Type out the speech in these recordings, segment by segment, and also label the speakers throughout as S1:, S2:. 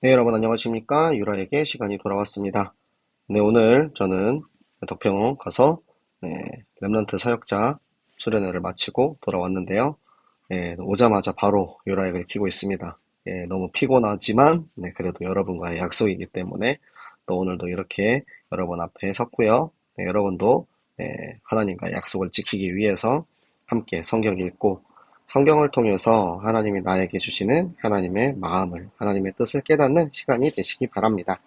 S1: 네, 여러분 안녕하십니까? 유라에게 시간이 돌아왔습니다. 네, 오늘 저는 덕평 가서 네, 랩런트 사역자 수련회를 마치고 돌아왔는데요. 네, 오자마자 바로 유라액을 키고 있습니다. 예, 너무 피곤하지만 네, 그래도 여러분과의 약속이기 때문에 또 오늘도 이렇게 여러분 앞에 섰고요. 네, 여러분도 네, 하나님과의 약속을 지키기 위해서 함께 성경 읽고 성경을 통해서 하나님이 나에게 주시는 하나님의 마음을, 하나님의 뜻을 깨닫는 시간이 되시기 바랍니다.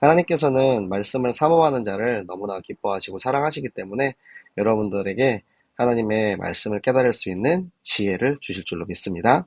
S1: 하나님께서는 말씀을 사모하는 자를 너무나 기뻐하시고 사랑하시기 때문에 여러분들에게 하나님의 말씀을 깨달을 수 있는 지혜를 주실 줄로 믿습니다.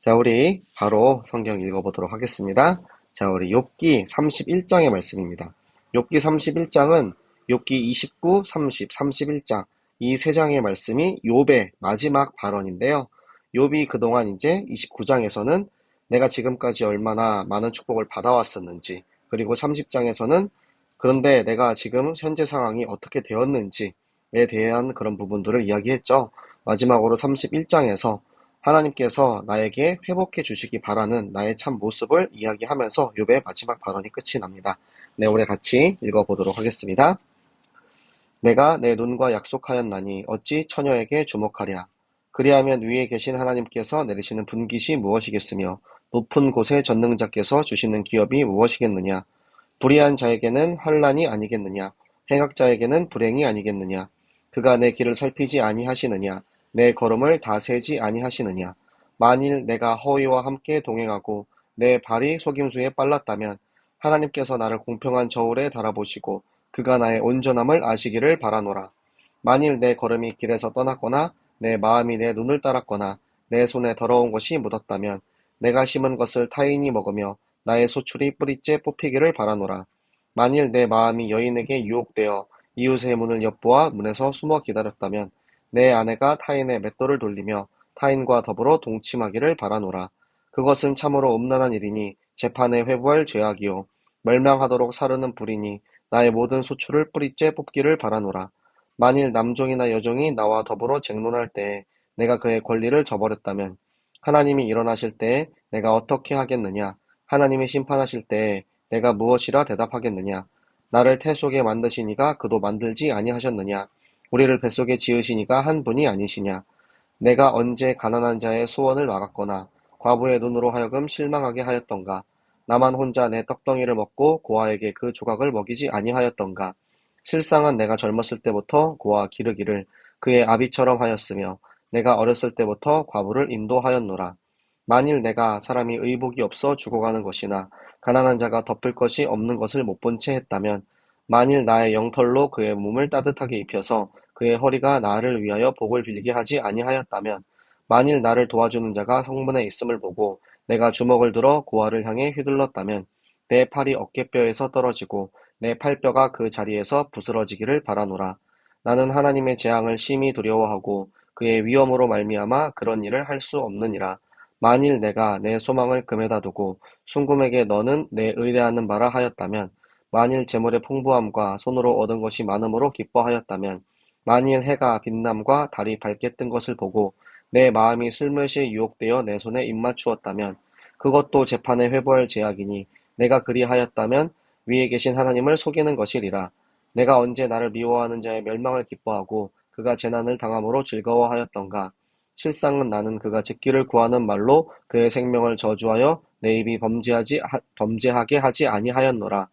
S1: 자, 우리 바로 성경 읽어보도록 하겠습니다. 자, 우리 욥기 31장의 말씀입니다. 욥기 31장은 욥기 29, 30, 31장 이 세 장의 말씀이 욥의 마지막 발언인데요. 욥이 그동안 이제 29장에서는 내가 지금까지 얼마나 많은 축복을 받아왔었는지, 그리고 30장에서는 그런데 내가 지금 현재 상황이 어떻게 되었는지에 대한 그런 부분들을 이야기했죠. 마지막으로 31장에서 하나님께서 나에게 회복해 주시기 바라는 나의 참 모습을 이야기하면서 욥의 마지막 발언이 끝이 납니다. 네, 우리 같이 읽어보도록 하겠습니다. 내가 내 눈과 약속하였나니 어찌 처녀에게 주목하랴. 그리하면 위에 계신 하나님께서 내리시는 분깃이 무엇이겠으며 높은 곳에 전능자께서 주시는 기업이 무엇이겠느냐. 불의한 자에게는 환란이 아니겠느냐. 행악자에게는 불행이 아니겠느냐. 그가 내 길을 살피지 아니하시느냐. 내 걸음을 다세지 아니하시느냐. 만일 내가 허위와 함께 동행하고 내 발이 속임수에 빨랐다면 하나님께서 나를 공평한 저울에 달아보시고 그가 나의 온전함을 아시기를 바라노라. 만일 내 걸음이 길에서 떠났거나 내 마음이 내 눈을 따랐거나 내 손에 더러운 것이 묻었다면 내가 심은 것을 타인이 먹으며 나의 소출이 뿌리째 뽑히기를 바라노라. 만일 내 마음이 여인에게 유혹되어 이웃의 문을 엿보아 문에서 숨어 기다렸다면 내 아내가 타인의 맷돌을 돌리며 타인과 더불어 동침하기를 바라노라. 그것은 참으로 음란한 일이니 재판에 회부할 죄악이요 멸망하도록 사르는 불이니 나의 모든 소출을 뿌리째 뽑기를 바라노라. 만일 남종이나 여종이 나와 더불어 쟁론할 때에 내가 그의 권리를 저버렸다면 하나님이 일어나실 때에 내가 어떻게 하겠느냐? 하나님이 심판하실 때에 내가 무엇이라 대답하겠느냐? 나를 태 속에 만드시니가 그도 만들지 아니하셨느냐? 우리를 뱃속에 지으시니가 한 분이 아니시냐? 내가 언제 가난한 자의 소원을 막았거나 과부의 눈으로 하여금 실망하게 하였던가? 나만 혼자 내 떡덩이를 먹고 고아에게 그 조각을 먹이지 아니하였던가. 실상은 내가 젊었을 때부터 고아 기르기를 그의 아비처럼 하였으며 내가 어렸을 때부터 과부를 인도하였노라. 만일 내가 사람이 의복이 없어 죽어가는 것이나 가난한 자가 덮을 것이 없는 것을 못 본 채 했다면 만일 나의 영털로 그의 몸을 따뜻하게 입혀서 그의 허리가 나를 위하여 복을 빌게 하지 아니하였다면 만일 나를 도와주는 자가 성문에 있음을 보고 내가 주먹을 들어 고아를 향해 휘둘렀다면 내 팔이 어깨뼈에서 떨어지고 내 팔뼈가 그 자리에서 부스러지기를 바라노라. 나는 하나님의 재앙을 심히 두려워하고 그의 위험으로 말미암아 그런 일을 할 수 없느니라. 만일 내가 내 소망을 금에다 두고 순금에게 너는 내 의뢰하는 바라 하였다면 만일 재물의 풍부함과 손으로 얻은 것이 많음으로 기뻐하였다면 만일 해가 빛남과 달이 밝게 뜬 것을 보고 내 마음이 슬며시 유혹되어 내 손에 입맞추었다면 그것도 재판에 회부할 제약이니 내가 그리하였다면 위에 계신 하나님을 속이는 것이리라. 내가 언제 나를 미워하는 자의 멸망을 기뻐하고 그가 재난을 당함으로 즐거워하였던가. 실상은 나는 그가 짓기를 구하는 말로 그의 생명을 저주하여 내 입이 범죄하지 범죄하게 하지 아니하였노라.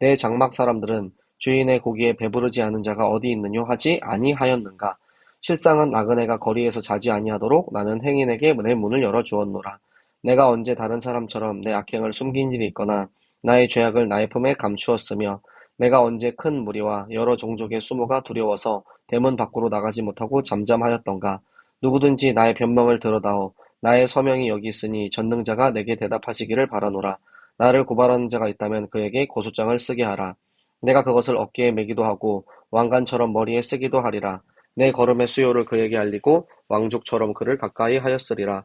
S1: 내 장막 사람들은 주인의 고기에 배부르지 않은 자가 어디 있느뇨 하지 아니하였는가. 실상은 나그네가 거리에서 자지 아니하도록 나는 행인에게 내 문을 열어 주었노라. 내가 언제 다른 사람처럼 내 악행을 숨긴 일이 있거나 나의 죄악을 나의 품에 감추었으며 내가 언제 큰 무리와 여러 종족의 수모가 두려워서 대문 밖으로 나가지 못하고 잠잠하였던가. 누구든지 나의 변명을 들어다오. 나의 서명이 여기 있으니 전능자가 내게 대답하시기를 바라노라. 나를 고발하는 자가 있다면 그에게 고소장을 쓰게 하라. 내가 그것을 어깨에 매기도 하고 왕관처럼 머리에 쓰기도 하리라 내 걸음의 수요를 그에게 알리고 왕족처럼 그를 가까이 하였으리라.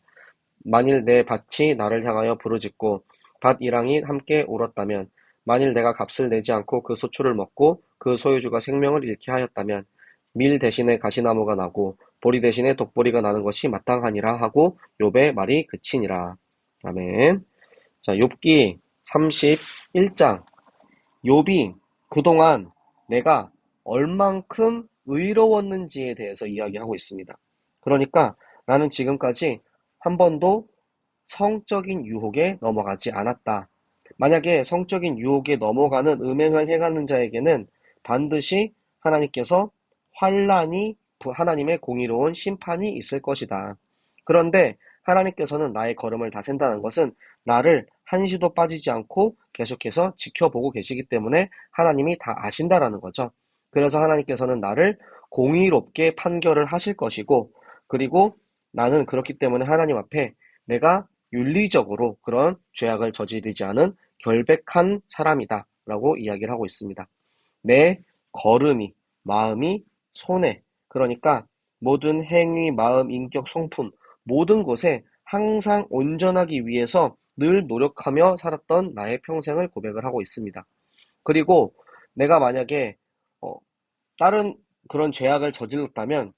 S1: 만일 내 밭이 나를 향하여 부르짖고 밭 이랑이 함께 울었다면 만일 내가 값을 내지 않고 그 소초를 먹고 그 소유주가 생명을 잃게 하였다면 밀 대신에 가시나무가 나고 보리 대신에 독보리가 나는 것이 마땅하니라 하고 욥의 말이 그치니라. 아멘. 자, 욥기 31장. 욥이 그동안 내가 얼만큼 의로웠는지에 대해서 이야기하고 있습니다. 그러니까 나는 지금까지 한 번도 성적인 유혹에 넘어가지 않았다. 만약에 성적인 유혹에 넘어가는 음행을 행하는 자에게는 반드시 하나님께서 환란이 하나님의 공의로운 심판이 있을 것이다. 그런데 하나님께서는 나의 걸음을 다센다는 것은 나를 한시도 빠지지 않고 계속해서 지켜보고 계시기 때문에 하나님이 다 아신다라는 거죠. 그래서 하나님께서는 나를 공의롭게 판결을 하실 것이고, 그리고 나는 그렇기 때문에 하나님 앞에 내가 윤리적으로 그런 죄악을 저지르지 않은 결백한 사람이다. 라고 이야기를 하고 있습니다. 내 걸음이, 마음이, 손에, 그러니까 모든 행위, 마음, 인격, 성품, 모든 곳에 항상 온전하기 위해서 늘 노력하며 살았던 나의 평생을 고백을 하고 있습니다. 그리고 내가 만약에 어, 다른 그런 죄악을 저질렀다면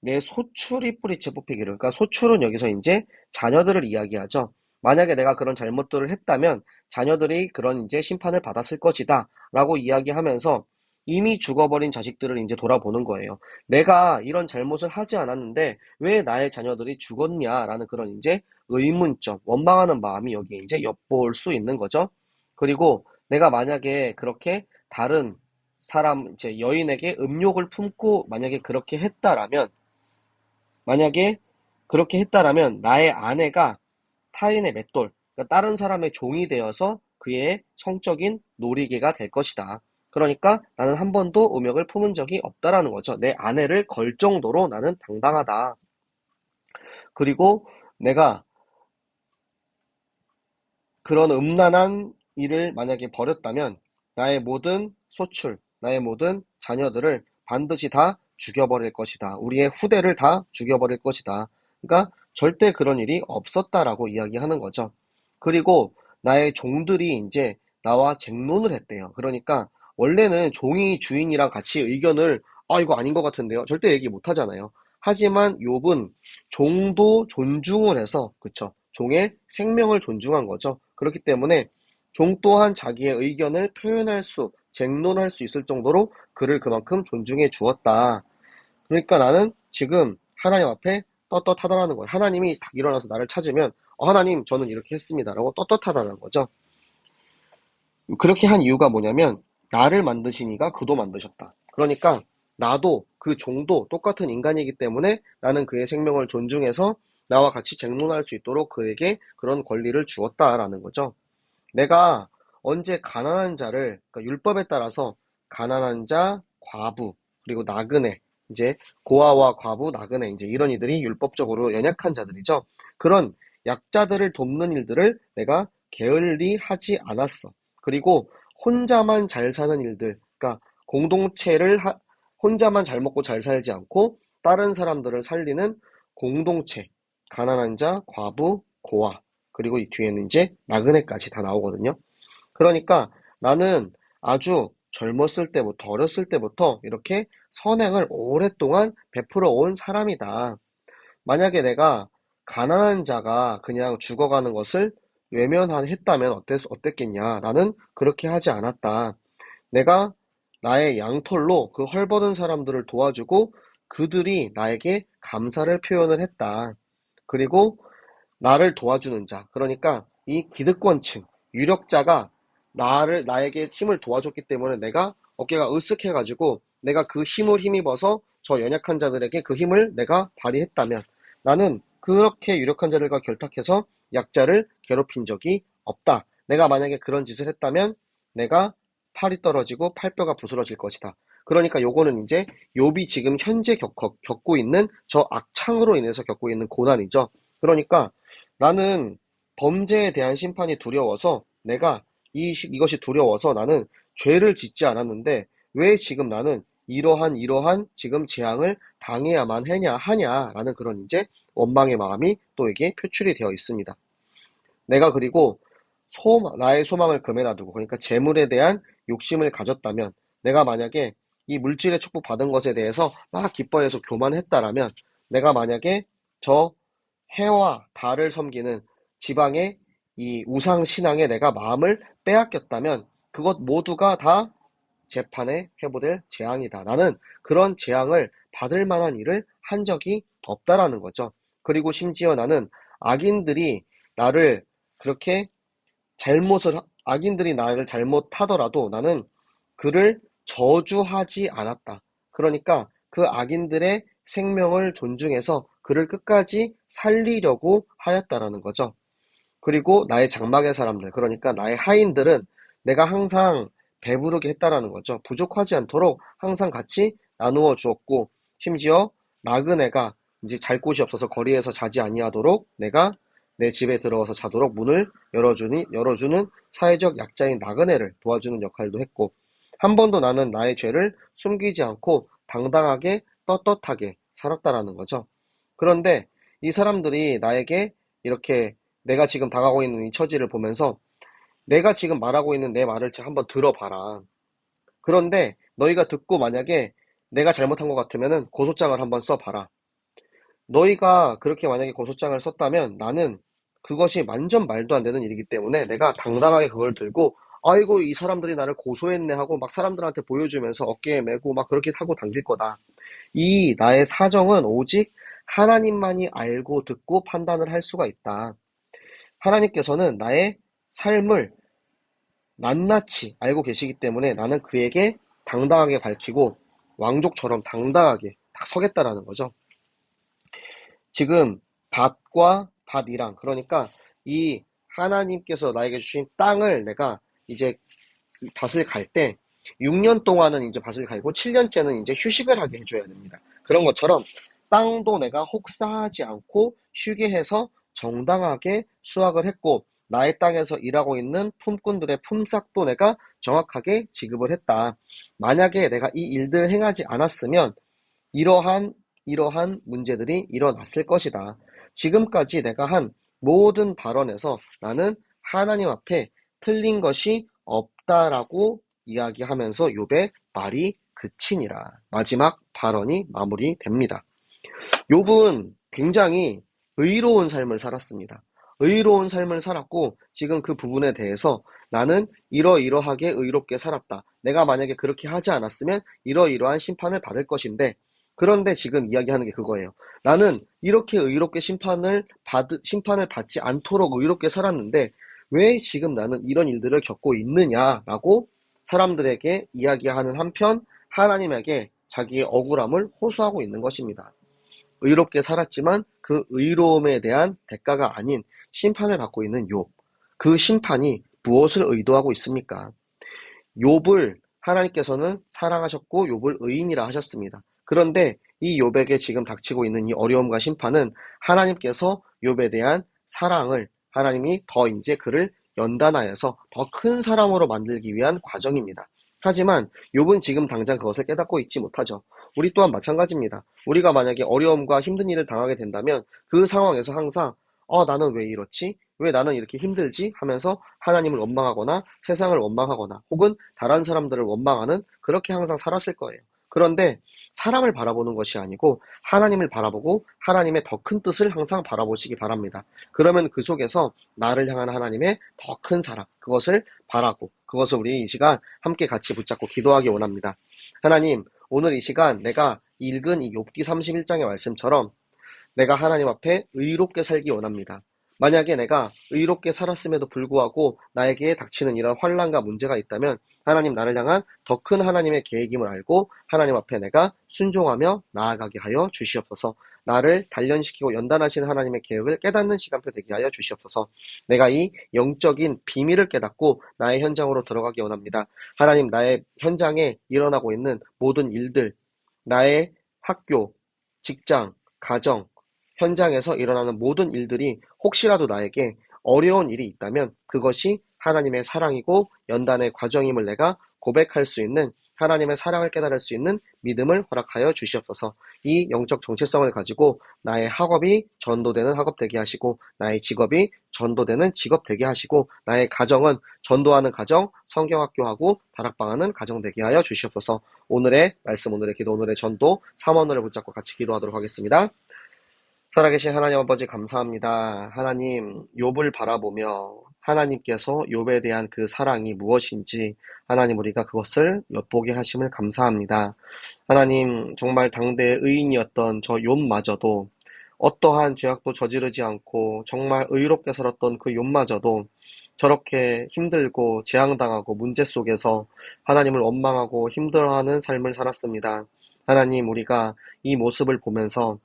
S1: 내 소출이 뿌리채 뽑히기를. 그러니까 소출은 여기서 이제 자녀들을 이야기하죠. 만약에 내가 그런 잘못들을 했다면 자녀들이 그런 이제 심판을 받았을 것이다. 라고 이야기하면서 이미 죽어버린 자식들을 이제 돌아보는 거예요. 내가 이런 잘못을 하지 않았는데 왜 나의 자녀들이 죽었냐라는 그런 이제 의문점, 원망하는 마음이 여기에 이제 엿볼 수 있는 거죠. 그리고 내가 만약에 그렇게 다른 사람, 이제 여인에게 음욕을 품고 만약에 그렇게 했다라면, 만약에 그렇게 했다라면 나의 아내가 타인의 맷돌, 그러니까 다른 사람의 종이 되어서 그의 성적인 놀이개가 될 것이다. 그러니까 나는 한 번도 음욕을 품은 적이 없다라는 거죠. 내 아내를 걸 정도로 나는 당당하다. 그리고 내가 그런 음란한 일을 만약에 벌였다면 나의 모든 소출, 나의 모든 자녀들을 반드시 다 죽여버릴 것이다. 우리의 후대를 다 죽여버릴 것이다. 그러니까 절대 그런 일이 없었다라고 이야기하는 거죠. 그리고 나의 종들이 이제 나와 쟁론을 했대요. 그러니까 원래는 종이 주인이랑 같이 의견을 아 이거 아닌 것 같은데요. 절대 얘기 못 하잖아요. 하지만 욥은 종도 존중을 해서 그쵸 종의 생명을 존중한 거죠. 그렇기 때문에 종 또한 자기의 의견을 표현할 수, 쟁론할 수 있을 정도로 그를 그만큼 존중해 주었다. 그러니까 나는 지금 하나님 앞에 떳떳하다라는 거예요. 하나님이 딱 일어나서 나를 찾으면 어, 하나님 저는 이렇게 했습니다라고 떳떳하다는 거죠. 그렇게 한 이유가 뭐냐면 나를 만드시니가 그도 만드셨다. 그러니까 나도 그 종도 똑같은 인간이기 때문에 나는 그의 생명을 존중해서 나와 같이 쟁론할 수 있도록 그에게 그런 권리를 주었다라는 거죠. 내가 언제 가난한 자를 그러니까 율법에 따라서 가난한 자, 과부, 그리고 나그네, 이제 고아와 과부, 나그네 이제 이런 이들이 율법적으로 연약한 자들이죠. 그런 약자들을 돕는 일들을 내가 게을리 하지 않았어. 그리고 혼자만 잘 사는 일들, 그러니까 공동체를 하, 혼자만 잘 먹고 잘 살지 않고 다른 사람들을 살리는 공동체, 가난한 자, 과부, 고아, 그리고 이 뒤에는 이제 나그네까지 다 나오거든요. 그러니까 나는 아주 젊었을 때부터, 어렸을 때부터 이렇게 선행을 오랫동안 베풀어 온 사람이다. 만약에 내가 가난한 자가 그냥 죽어가는 것을 외면했다면 어땠, 어땠겠냐? 나는 그렇게 하지 않았다. 내가 나의 양털로 그 헐벗은 사람들을 도와주고 그들이 나에게 감사를 표현을 했다. 그리고 나를 도와주는 자, 그러니까 이 기득권층, 유력자가 나를, 나에게 힘을 도와줬기 때문에 내가 어깨가 으쓱해가지고 내가 그 힘을 힘입어서 저 연약한 자들에게 그 힘을 내가 발휘했다면 나는 그렇게 유력한 자들과 결탁해서 약자를 괴롭힌 적이 없다. 내가 만약에 그런 짓을 했다면 내가 팔이 떨어지고 팔뼈가 부스러질 것이다. 그러니까 요거는 이제 욥이 지금 현재 겪고, 겪고 있는 저 악창으로 인해서 겪고 있는 고난이죠. 그러니까 나는 범죄에 대한 심판이 두려워서 내가 이, 이것이 두려워서 나는 죄를 짓지 않았는데 왜 지금 나는 이러한 이러한 지금 재앙을 당해야만 하냐 하냐라는 그런 이제 원망의 마음이 또 이게 표출이 되어 있습니다. 내가 그리고 소망, 나의 소망을 금에 놔두고 그러니까 재물에 대한 욕심을 가졌다면 내가 만약에 이 물질의 축복 받은 것에 대해서 막 기뻐해서 교만했다라면 내가 만약에 저 해와 달을 섬기는 지방의 이 우상 신앙에 내가 마음을 빼앗겼다면 그것 모두가 다 재판에 회부될 재앙이다. 나는 그런 재앙을 받을 만한 일을 한 적이 없다라는 거죠. 그리고 심지어 나는 악인들이 나를 그렇게 잘못을, 악인들이 나를 잘못하더라도 나는 그를 저주하지 않았다. 그러니까 그 악인들의 생명을 존중해서 그를 끝까지 살리려고 하였다라는 거죠. 그리고 나의 장막의 사람들, 그러니까 나의 하인들은 내가 항상 배부르게 했다라는 거죠. 부족하지 않도록 항상 같이 나누어 주었고, 심지어 나그네가 이제 잘 곳이 없어서 거리에서 자지 아니하도록 내가 내 집에 들어와서 자도록 문을 열어주니, 열어주는 사회적 약자인 나그네를 도와주는 역할도 했고, 한 번도 나는 나의 죄를 숨기지 않고 당당하게 떳떳하게 살았다라는 거죠. 그런데 이 사람들이 나에게 이렇게 내가 지금 당하고 있는 이 처지를 보면서 내가 지금 말하고 있는 내 말을 한번 들어봐라. 그런데 너희가 듣고 만약에 내가 잘못한 것 같으면은 고소장을 한번 써봐라. 너희가 그렇게 만약에 고소장을 썼다면 나는 그것이 완전 말도 안 되는 일이기 때문에 내가 당당하게 그걸 들고 아이고 이 사람들이 나를 고소했네 하고 막 사람들한테 보여주면서 어깨에 메고 막 그렇게 타고 당길 거다. 이 나의 사정은 오직 하나님만이 알고 듣고 판단을 할 수가 있다. 하나님께서는 나의 삶을 낱낱이 알고 계시기 때문에 나는 그에게 당당하게 밝히고 왕족처럼 당당하게 딱 서겠다라는 거죠. 지금 밭과 밭이랑 그러니까 이 하나님께서 나에게 주신 땅을 내가 이제 밭을 갈 때 6년 동안은 이제 밭을 갈고 7년째는 이제 휴식을 하게 해줘야 됩니다. 그런 것처럼 땅도 내가 혹사하지 않고 쉬게 해서 정당하게 수확을 했고 나의 땅에서 일하고 있는 품꾼들의 품삯도 내가 정확하게 지급을 했다. 만약에 내가 이 일들을 행하지 않았으면 이러한 이러한 문제들이 일어났을 것이다. 지금까지 내가 한 모든 발언에서 나는 하나님 앞에 틀린 것이 없다라고 이야기하면서 욥의 말이 그치니라. 마지막 발언이 마무리됩니다. 욥은 굉장히 의로운 삶을 살았습니다. 의로운 삶을 살았고 지금 그 부분에 대해서 나는 이러이러하게 의롭게 살았다. 내가 만약에 그렇게 하지 않았으면 이러이러한 심판을 받을 것인데 그런데 지금 이야기하는 게 그거예요. 나는 이렇게 의롭게 심판을 받 심판을 받지 않도록 의롭게 살았는데 왜 지금 나는 이런 일들을 겪고 있느냐라고 사람들에게 이야기하는 한편 하나님에게 자기의 억울함을 호소하고 있는 것입니다. 의롭게 살았지만 그 의로움에 대한 대가가 아닌 심판을 받고 있는 욥. 그 심판이 무엇을 의도하고 있습니까? 욥을 하나님께서는 사랑하셨고 욥을 의인이라 하셨습니다. 그런데 이 욥에게 지금 닥치고 있는 이 어려움과 심판은 하나님께서 욥에 대한 사랑을 하나님이 더 이제 그를 연단하여서 더 큰 사람으로 만들기 위한 과정입니다. 하지만 욥은 지금 당장 그것을 깨닫고 있지 못하죠. 우리 또한 마찬가지입니다. 우리가 만약에 어려움과 힘든 일을 당하게 된다면 그 상황에서 항상 어, 나는 왜 이렇지? 왜 나는 이렇게 힘들지? 하면서 하나님을 원망하거나 세상을 원망하거나 혹은 다른 사람들을 원망하는 그렇게 항상 살았을 거예요. 그런데 사람을 바라보는 것이 아니고 하나님을 바라보고 하나님의 더 큰 뜻을 항상 바라보시기 바랍니다. 그러면 그 속에서 나를 향한 하나님의 더 큰 사랑, 그것을 바라고 그것을 우리 이 시간 함께 같이 붙잡고 기도하기 원합니다. 하나님, 오늘 이 시간 내가 읽은 이 욥기 31장의 말씀처럼 내가 하나님 앞에 의롭게 살기 원합니다. 만약에 내가 의롭게 살았음에도 불구하고 나에게 닥치는 이런 환란과 문제가 있다면 하나님 나를 향한 더 큰 하나님의 계획임을 알고 하나님 앞에 내가 순종하며 나아가게 하여 주시옵소서. 나를 단련시키고 연단하시는 하나님의 계획을 깨닫는 시간표 되게 하여 주시옵소서. 내가 이 영적인 비밀을 깨닫고 나의 현장으로 들어가기 원합니다. 하나님 나의 현장에 일어나고 있는 모든 일들, 나의 학교, 직장, 가정, 현장에서 일어나는 모든 일들이 혹시라도 나에게 어려운 일이 있다면 그것이 하나님의 사랑이고 연단의 과정임을 내가 고백할 수 있는 하나님의 사랑을 깨달을 수 있는 믿음을 허락하여 주시옵소서. 이 영적 정체성을 가지고 나의 학업이 전도되는 학업 되게 하시고 나의 직업이 전도되는 직업 되게 하시고 나의 가정은 전도하는 가정, 성경학교하고 다락방하는 가정 되게 하여 주시옵소서. 오늘의 말씀, 오늘의 기도, 오늘의 전도, 3원을 붙잡고 같이 기도하도록 하겠습니다. 살아계신 하나님 아버지 감사합니다. 하나님 욥을 바라보며 하나님께서 욥에 대한 그 사랑이 무엇인지 하나님 우리가 그것을 엿보게 하심을 감사합니다. 하나님 정말 당대 의인이었던 저 욥마저도 어떠한 죄악도 저지르지 않고 정말 의롭게 살았던 그 욥마저도 저렇게 힘들고 재앙당하고 문제 속에서 하나님을 원망하고 힘들어하는 삶을 살았습니다. 하나님 우리가 이 모습을 보면서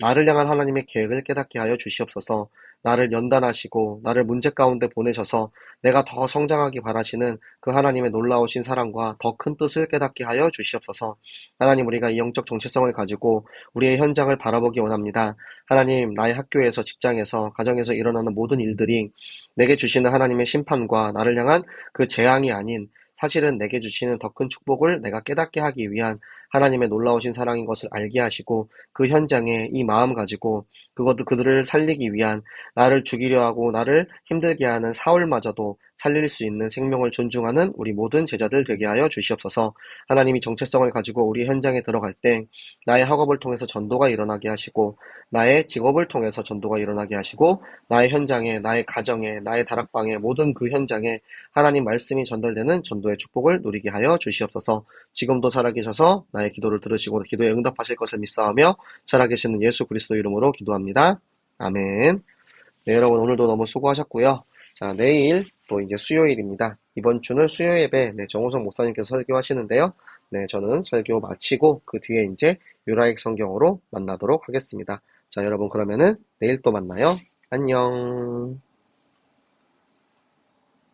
S1: 나를 향한 하나님의 계획을 깨닫게 하여 주시옵소서. 나를 연단하시고 나를 문제 가운데 보내셔서 내가 더 성장하기 바라시는 그 하나님의 놀라우신 사랑과 더 큰 뜻을 깨닫게 하여 주시옵소서. 하나님 우리가 이 영적 정체성을 가지고 우리의 현장을 바라보기 원합니다. 하나님 나의 학교에서 직장에서 가정에서 일어나는 모든 일들이 내게 주시는 하나님의 심판과 나를 향한 그 재앙이 아닌 사실은 내게 주시는 더 큰 축복을 내가 깨닫게 하기 위한 하나님의 놀라우신 사랑인 것을 알게 하시고 그 현장에 이 마음 가지고 그것도 그들을 살리기 위한 나를 죽이려 하고 나를 힘들게 하는 사울마저도 살릴 수 있는 생명을 존중하는 우리 모든 제자들 되게 하여 주시옵소서. 하나님이 정체성을 가지고 우리 현장에 들어갈 때 나의 학업을 통해서 전도가 일어나게 하시고 나의 직업을 통해서 전도가 일어나게 하시고 나의 현장에 나의 가정에 나의 다락방에 모든 그 현장에 하나님 말씀이 전달되는 전도의 축복을 누리게 하여 주시옵소서. 지금도 살아계셔서 나의 기도를 들으시고 기도에 응답하실 것을 믿사하며 살아계시는 예수 그리스도 이름으로 기도합니다. 아멘. 네, 여러분 오늘도 너무 수고하셨고요. 자, 내일 또 이제 수요일입니다. 이번 주는 수요 예배 네, 정호성 목사님께서 설교하시는데요. 네, 저는 설교 마치고 그 뒤에 이제 유라익 성경으로 만나도록 하겠습니다. 자, 여러분 그러면은 내일 또 만나요. 안녕.